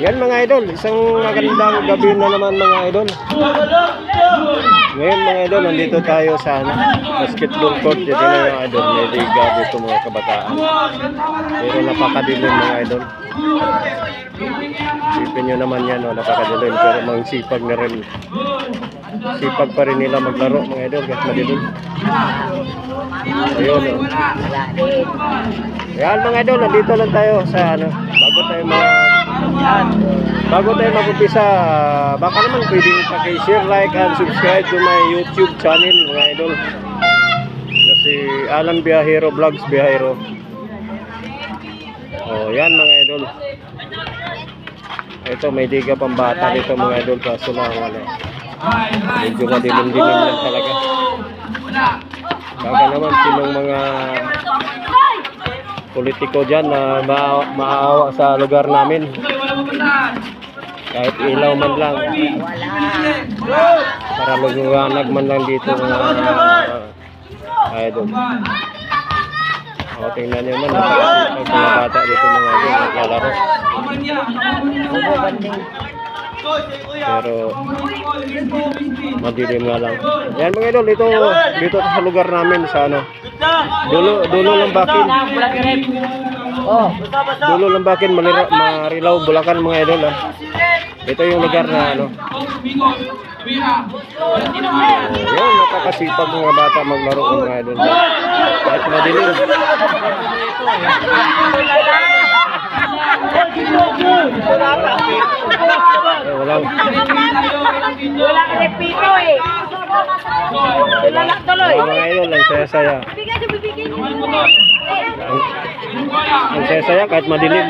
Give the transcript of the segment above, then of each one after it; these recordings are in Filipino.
Yan mga idol, isang magandang gabi na naman mga idol. Ngayon mga idol, nandito tayo sa ano, basketball court. Dito na mga idol, may liga dito mga kabataan. Pero napakadilim mga idol. Isipin nyo naman yan, oh, napakadilim. Pero mga sipag na rin. Sipag pa rin nila maglaro mga idol kahit madilim. Ayun oh. Yan mga idol, nandito lang tayo sa ano, bago tayo mag Bago tayo mag-umpisa, baka naman pwedeng paki-share, like, and subscribe to my YouTube channel mga idol. Kasi Alan Biyahero Vlogs Biyahero. Oh, yan mga idol. Ito may diga pang bata dito mga idol kaso lang wala. Medyo madilim-dilim lang talaga. Baka naman sinong mga politiko dyan na ma maawa sa lugar namin. Kahit ilaw man lang. Para magliwanag man lang dito mga uh, idol. O, tingnan nyo man, napakasipag mga bata dito mga idol, naglalaro. Pero, madilim nga lang. Yan mga idol, dito, dito sa lugar namin sa ano, dulo, dulo ng bakin. Oh, Dulo ng bakin, malira, marilaw, bulakan mga idol. Ah. Ito yung lugar na ano. Yan, nakakasipag mga bata maglaro ng mga idol. Kahit madilim. Wala ka repito eh. Wala tuloy. mga idol, ang saya-saya. Ang, ang saya-saya kahit madilim.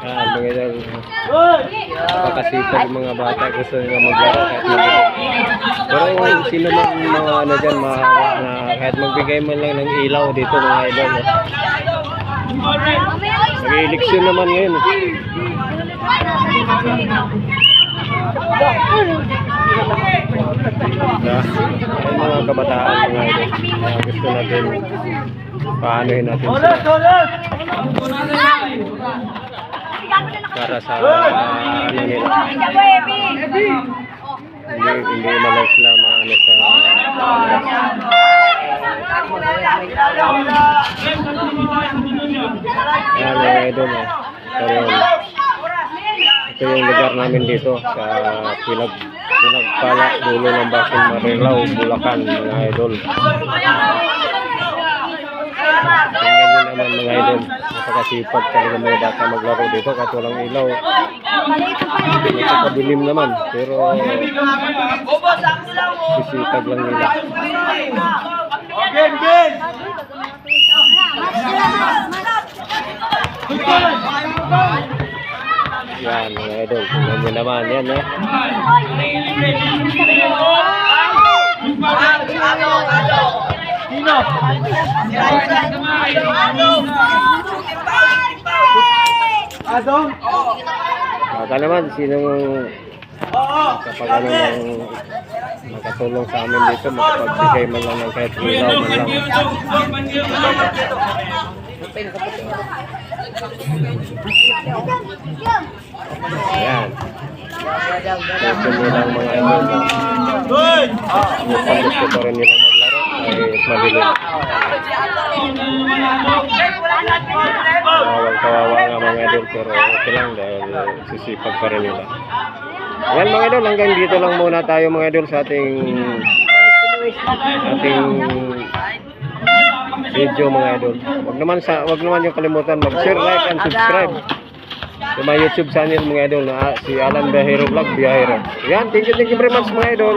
Ah, mga idol. Napakasipag ng mga bata gusto nila maglaro kahit madilim. Pero sino man mga ano dyan, maawa na kahit magbigay man lang ng ilaw dito mga idol. Eh. Nag-eleksyon naman ngayon. eh. Na, ay mga kabataan mga idol. na gusto natin paanohin natin sila para sa ano nila. Hindi, hindi naman sila maano sa Ayan mga idol eh. Yung, ito yung lugar namin dito sa Pinag Pinagpala, dulo ng Basin Marilaw, Bulacan mga idol. Tingnan nyo naman mga idol. Napakasipag talaga mga bata maglaro dito kahit walang ilaw. Napakadilim naman pero sisipag lang nila. Yan mga idol. Tingnan nyo naman yan eh. Baka naman sinong kapag ano ng makatulong sa amin dito, makapagbigay man lang ng kahit ilaw man lang. Ayan. Gusto nilang mga idol na mukhang gusto pa rin nilang maglaro kahit madilim. Kawawang kawawa nga mga idol pero okay lang dahil sisipag pa rin nila. Ayan mga idol, hanggang dito lang muna tayo mga idol sa ating ating video mga idol. Wag naman sa wag naman yung kalimutan mag-share, like and subscribe sa my YouTube channel mga idol na ah, si Alan Biyahero Vlog Biyahero. Yan, thank you, thank you very much mga idol.